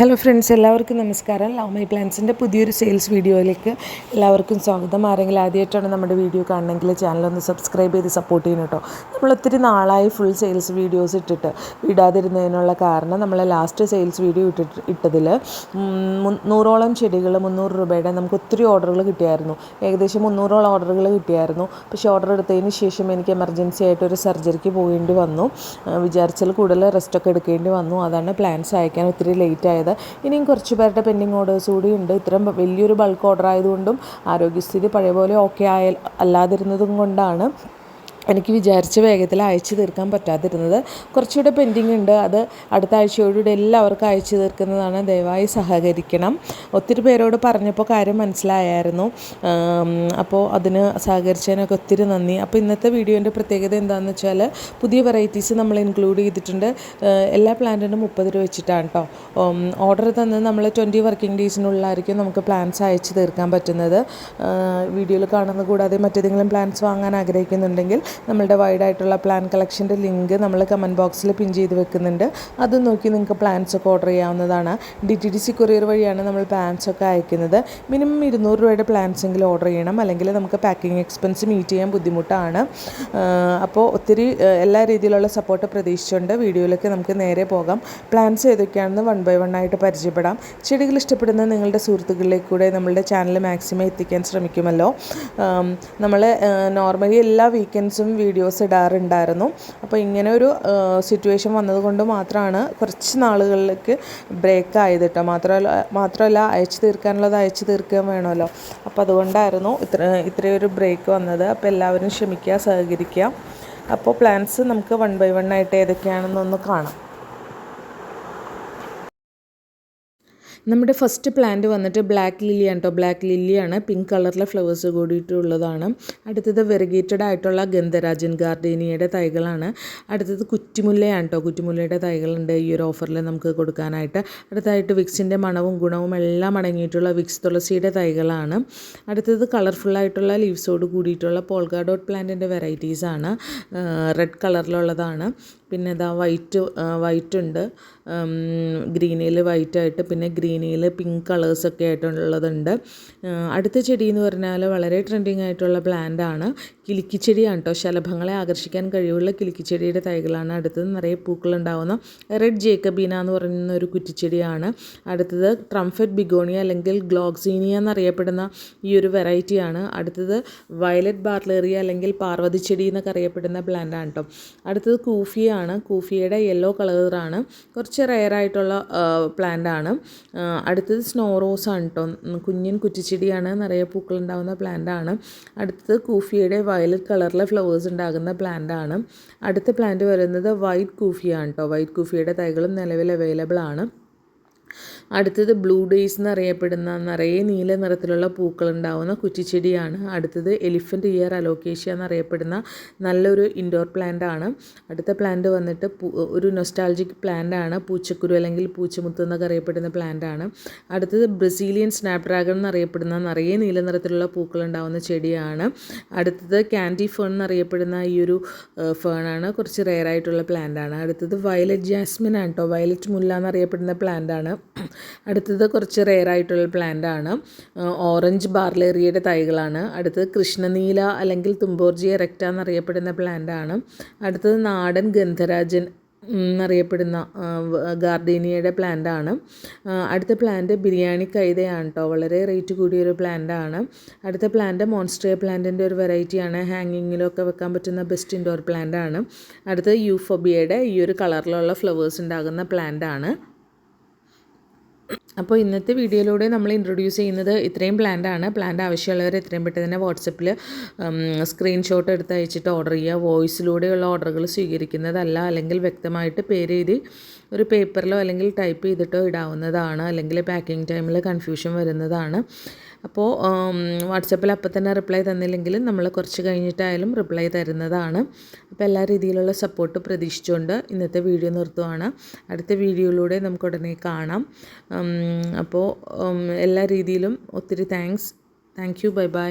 Hello friends എല്ലാവർക്കും നമസ്കാരം. Love my പ്ലാൻസിന്റെ പുതിയൊരു സെയിൽസ് വീഡിയോയിലേക്ക് എല്ലാവർക്കും സ്വാഗതം. ആരെങ്കിലും ആദ്യമായിട്ടാണ് നമ്മുടെ വീഡിയോ കാണണമെങ്കിൽ ചാനലൊന്ന് സബ്സ്ക്രൈബ് ചെയ്ത് സപ്പോർട്ട് ചെയ്യണം കേട്ടോ നമ്മൾ ഒത്തിരി നാളായി ഫുൾ സെയിൽസ് വീഡിയോസ് ഇട്ടിട്ട് വിടാതിരുന്നതിനുള്ള കാരണം നമ്മളെ ലാസ്റ്റ് സെയിൽസ് വീഡിയോ ഇട്ടിട്ട് ഇട്ടതിൽ നൂറോളം ചെടികൾ മുന്നൂറ് രൂപയുടെ നമുക്ക് ഒത്തിരി ഓർഡറുകൾ കിട്ടിയായിരുന്നു. ഏകദേശം മുന്നൂറോളം ഓർഡറുകൾ കിട്ടിയായിരുന്നു. പക്ഷേ ഓർഡർ എടുത്തതിന് ശേഷം എനിക്ക് എമർജൻസി ആയിട്ട് ഒരു സർജറിക്ക് പോകേണ്ടി വന്നു. വിചാരിച്ചാൽ കൂടുതൽ റെസ്റ്റൊക്കെ എടുക്കേണ്ടി വന്നു. അതാണ് പ്ലാൻസ് അയക്കാൻ ഒത്തിരി ലേറ്റ് ആയത്. ഇനിയും കുറച്ച് പേരുടെ പെൻഡിങ് ഓർഡേഴ്സ് കൂടി ഉണ്ട് ഇത്രയും വലിയൊരു ബൾക്ക് ഓർഡർ ആയതുകൊണ്ടും ആരോഗ്യസ്ഥിതി പഴയ പോലെ ഓക്കെ ആയ അല്ലാതിരുന്നതും കൊണ്ടാണ്. എനിക്ക് വിചാരിച്ച വേഗത്തിൽ അയച്ചു തീർക്കാൻ പറ്റാതിരുന്നത്. കുറച്ചുകൂടെ പെൻഡിങ് ഉണ്ട്. അത് അടുത്ത ആഴ്ചയോടുകൂടി എല്ലാവർക്കും അയച്ചു തീർക്കുന്നതാണ്. ദയവായി സഹകരിക്കണം. ഒത്തിരി പേരോട് പറഞ്ഞപ്പോൾ കാര്യം മനസ്സിലായായിരുന്നു. അപ്പോൾ അതിന് സഹകരിച്ചതിനൊക്കെ ഒത്തിരി നന്ദി. അപ്പോൾ ഇന്നത്തെ വീഡിയോന്റെ പ്രത്യേകത എന്താണെന്ന് വെച്ചാൽ പുതിയ വെറൈറ്റീസ് നമ്മൾ ഇൻക്ലൂഡ് ചെയ്തിട്ടുണ്ട്. എല്ലാ പ്ലാന്റിനും മുപ്പത് രൂപ വെച്ചിട്ടാണ് കേട്ടോ. ഓർഡർ തന്നത് നമ്മൾ ട്വന്റി വർക്കിംഗ് ഡേയ്സിനുള്ളിലായിരിക്കും നമുക്ക് പ്ലാൻസ് അയച്ചു തീർക്കാൻ പറ്റുന്നത്. വീഡിയോയിൽ കാണുന്ന കൂടാതെ മറ്റേതെങ്കിലും പ്ലാൻസ് വാങ്ങാൻ ആഗ്രഹിക്കുന്നുണ്ടെങ്കിൽ നമ്മളുടെ വൈഡായിട്ടുള്ള പ്ലാൻ കളക്ഷന്റെ ലിങ്ക് നമ്മൾ കമന്റ് ബോക്സിൽ പിൻ ചെയ്ത് വെക്കുന്നുണ്ട്. അത് നോക്കി നിങ്ങൾക്ക് പ്ലാൻസ് ഒക്കെ ഓർഡർ ചെയ്യാവുന്നതാണ്. D T D C courier വഴിയാണ് നമ്മൾ പ്ലാൻസ് ഒക്കെ അയക്കുന്നത്. മിനിമം ഇരുന്നൂറ് രൂപയുടെ പ്ലാൻസ് എങ്കിലും ഓർഡർ ചെയ്യണം. അല്ലെങ്കിൽ നമുക്ക് പാക്കിംഗ് എക്സ്പെൻസ് മീറ്റ് ചെയ്യാൻ ബുദ്ധിമുട്ടാണ്. അപ്പോൾ ഒത്തിരി എല്ലാ രീതിയിലുള്ള സപ്പോർട്ട് പ്രതീക്ഷിച്ചുകൊണ്ട് വീഡിയോയിലേക്ക് നമുക്ക് നേരെ പോകാം. പ്ലാൻസ് ഏതൊക്കെയാണെന്ന് വൺ ബൈ വൺ ആയിട്ട് പരിചയപ്പെടാം. ചെടികൾ ഇഷ്ടപ്പെടുന്ന നിങ്ങളുടെ സുഹൃത്തുക്കളിലേക്ക് കൂടെ നമ്മളുടെ ചാനൽ മാക്സിമം എത്തിക്കാൻ ശ്രമിക്കുമല്ലോ. നമ്മൾ നോർമലി എല്ലാ വീക്കെൻഡ്സും വീഡിയോസ് ഇടാറുണ്ടായിരുന്നു. അപ്പോൾ ഇങ്ങനെ ഒരു സിറ്റുവേഷൻ വന്നതുകൊണ്ട് മാത്രമാണ് കുറച്ച് നാളുകളിലേക്ക് ബ്രേക്ക് ആയത് കേട്ടോ മാത്രമല്ല മാത്രമല്ല അയച്ചു തീർക്കാനുള്ളത് അയച്ചു തീർക്കാൻ വേണമല്ലോ. അപ്പോൾ അതുകൊണ്ടായിരുന്നു ഇത്ര ഇത്രയൊരു ബ്രേക്ക് വന്നത്. അപ്പോൾ എല്ലാവരും ക്ഷമിക്കുക സഹകരിക്കുക. അപ്പോൾ പ്ലാൻസ് നമുക്ക് വൺ ബൈ വൺ ആയിട്ട് ഏതൊക്കെയാണെന്നൊന്ന് കാണാം. നമ്മുടെ ഫസ്റ്റ് പ്ലാന്റ് വന്നിട്ട് ബ്ലാക്ക് ലില്ലിയാണ് കേട്ടോ ബ്ലാക്ക് ലില്ലിയാണ് പിങ്ക് കളറിലെ ഫ്ലവേഴ്സ് കൂടിയിട്ടുള്ളതാണ്. അടുത്തത് വെറിഗേറ്റഡ് ആയിട്ടുള്ള ഗന്ധരാജൻ ഗാർഡേനിയയുടെ തൈകളാണ്. അടുത്തത് കുറ്റിമുല്ലയാണ് കേട്ടോ കുറ്റിമുല്ലയുടെ തൈകളുണ്ട് ഈ ഒരു ഓഫറിൽ നമുക്ക് കൊടുക്കാനായിട്ട്. അടുത്തായിട്ട് വിക്സിന്റെ മണവും ഗുണവും എല്ലാം അടങ്ങിയിട്ടുള്ള വിക്സ് തുളസിയുടെ തൈകളാണ്. അടുത്തത് കളർഫുള്ളായിട്ടുള്ള ലീവ്സോട് കൂടിയിട്ടുള്ള പോൾഗാഡോട്ട് പ്ലാന്റിന്റെ വെറൈറ്റീസാണ് റെഡ് കളറിലുള്ളതാണ് പിന്നെ ഇതാ വൈറ്റ് വൈറ്റ് ഉണ്ട്. ഗ്രീനിൽ വൈറ്റ് ആയിട്ട് പിന്നെ ഗ്രീനിൽ പിങ്ക് കളേഴ്സൊക്കെ ആയിട്ടുള്ളതുണ്ട്. അടുത്ത ചെടി എന്ന് പറഞ്ഞാൽ വളരെ ട്രെൻഡിങ് ആയിട്ടുള്ള പ്ലാന്റ് ആണ്. കിലിക്കിച്ചെടിയാണ് കേട്ടോ ശലഭങ്ങളെ ആകർഷിക്കാൻ കഴിവുള്ള കിലിക്കിച്ചെടിയുടെ തൈകളാണ്. അടുത്തത് നിറയെ പൂക്കളുണ്ടാവുന്ന റെഡ് ജേക്കബീന എന്ന് പറയുന്ന ഒരു കുറ്റിച്ചെടിയാണ്. അടുത്തത് ട്രംഫറ്റ് ബിഗോണിയ അല്ലെങ്കിൽ ഗ്ലോക്സീനിയ എന്നറിയപ്പെടുന്ന ഈ ഒരു വെറൈറ്റിയാണ് അടുത്തത് വയലറ്റ് ബാർലേറിയ അല്ലെങ്കിൽ പാർവതി ചെടി എന്നൊക്കെ അറിയപ്പെടുന്ന പ്ലാന്റ് ആണ് കേട്ടോ അടുത്തത് കൂഫിയാണ് കൂഫിയുടെ യെല്ലോ കളറാണ്. കുറച്ച് റെയർ ആയിട്ടുള്ള പ്ലാന്റ് ആണ്. അടുത്തത് സ്നോ റോസ് ആണ് കേട്ടോ കുഞ്ഞൻ കുറ്റിച്ചെടിയാണ്. നിറയെ പൂക്കളുണ്ടാകുന്ന പ്ലാന്റ് ആണ് അടുത്തത് കൂഫിയയുടെ വയലറ്റ് കളറിലെ ഫ്ലവേഴ്സ് ഉണ്ടാകുന്ന പ്ലാന്റ് ആണ് അടുത്ത പ്ലാന്റ് വരുന്നത് വൈറ്റ് കൂഫിയാണ് കേട്ടോ വൈറ്റ് കൂഫിയുടെ തൈകളും നിലവിൽ അവൈലബിൾ ആണ്. അടുത്തത് ബ്ലൂ ഡേയ്സ് എന്നറിയപ്പെടുന്ന നിറയെ നീല നിറത്തിലുള്ള പൂക്കൾ ഉണ്ടാവുന്ന കുറ്റിച്ചെടിയാണ്. അടുത്തത് എലിഫന്റ് ഇയർ അലോക്കേഷ്യ എന്നറിയപ്പെടുന്ന നല്ലൊരു ഇൻഡോർ പ്ലാന്റ് ആണ്. അടുത്ത പ്ലാന്റ് വന്നിട്ട് ഒരു നൊസ്റ്റാൾജിക് പ്ലാന്റ് ആണ്. പൂച്ചക്കുരു അല്ലെങ്കിൽ പൂച്ചമുത്ത് എന്നൊക്കെ അറിയപ്പെടുന്ന പ്ലാന്റ് ആണ്. അടുത്തത് ബ്രസീലിയൻ സ്നാപ് ഡ്രാഗൺ എന്നറിയപ്പെടുന്ന നിറയെ നീല നിറത്തിലുള്ള പൂക്കൾ ഉണ്ടാവുന്ന ചെടിയാണ്. അടുത്തത് ക്യാൻഡി ഫേൺ എന്നറിയപ്പെടുന്ന ഈ ഒരു ഫേണാണ് കുറച്ച് റെയർ ആയിട്ടുള്ള പ്ലാന്റ് ആണ്. അടുത്തത് വയലറ്റ് ജാസ്മിൻ ആണ് കേട്ടോ വയലറ്റ് മുല്ല എന്നറിയപ്പെടുന്ന പ്ലാന്റ് ആണ്. അടുത്തത് കുറച്ച് റെയർ ആയിട്ടുള്ള പ്ലാന്റ് ആണ്. ഓറഞ്ച് ബാർലേറിയയുടെ തൈകളാണ്. അടുത്തത് കൃഷ്ണനീല അല്ലെങ്കിൽ തുമ്പോർജിയ റെക്റ്റ എന്നറിയപ്പെടുന്ന പ്ലാന്റ് ആണ്. അടുത്തത് നാടൻ ഗന്ധരാജൻ എന്നറിയപ്പെടുന്ന ഗാർഡേനിയയുടെ പ്ലാന്റ് ആണ്. അടുത്ത പ്ലാന്റ് ബിരിയാണി കൈതയാണ് കേട്ടോ വളരെ റേറ്റ് കൂടിയൊരു പ്ലാന്റ് ആണ്. അടുത്ത പ്ലാന്റ് മോൺസ്ട്രിയ പ്ലാന്റിന്റെ ഒരു വെറൈറ്റിയാണ് ഹാങ്ങിങ്ങിലൊക്കെ വെക്കാൻ പറ്റുന്ന ബെസ്റ്റ് ഇൻഡോർ പ്ലാന്റ് ആണ്. അടുത്തത് യൂഫോബിയയുടെ ഈ ഒരു കളറിലുള്ള ഫ്ലവേഴ്സ് ഉണ്ടാകുന്ന പ്ലാന്റ് ആണ്. അപ്പോൾ ഇന്നത്തെ വീഡിയോയിലൂടെ നമ്മൾ ഇൻട്രൊഡ്യൂസ് ചെയ്യുന്നത് ഇത്രയും പ്ലാന്റാണ് പ്ലാന്റ് ആവശ്യമുള്ളവർ എത്രയും പെട്ടെന്ന് തന്നെ വാട്സപ്പിൽ സ്ക്രീൻഷോട്ട് എടുത്ത് അയച്ചിട്ട് ഓർഡർ ചെയ്യുക. വോയിസിലൂടെയുള്ള ഓർഡറുകൾ സ്വീകരിക്കുന്നതല്ല അല്ലെങ്കിൽ വ്യക്തമായിട്ട് പേര് എഴുതി ഒരു പേപ്പറിലോ അല്ലെങ്കിൽ ടൈപ്പ് ചെയ്തിട്ടോ ഇടാവുന്നതാണ്. അല്ലെങ്കിൽ പാക്കിംഗ് ടൈമിൽ കൺഫ്യൂഷൻ വരുന്നതാണ്. അപ്പോൾ വാട്സപ്പിൽ അപ്പം തന്നെ റിപ്ലൈ തന്നില്ലെങ്കിലും നമ്മൾ കുറച്ച് കഴിഞ്ഞിട്ടായാലും റിപ്ലൈ തരുന്നതാണ്. അപ്പോൾ എല്ലാ രീതിയിലുള്ള സപ്പോർട്ട് പ്രതീക്ഷിച്ചുകൊണ്ട് ഇന്നത്തെ വീഡിയോ നിർത്തുവാണ്. അടുത്ത വീഡിയോയിലൂടെ നമുക്ക് ഉടനെ കാണാം. അപ്പോൾ എല്ലാ രീതിയിലും ഒത്തിരി thanks thank you bye bye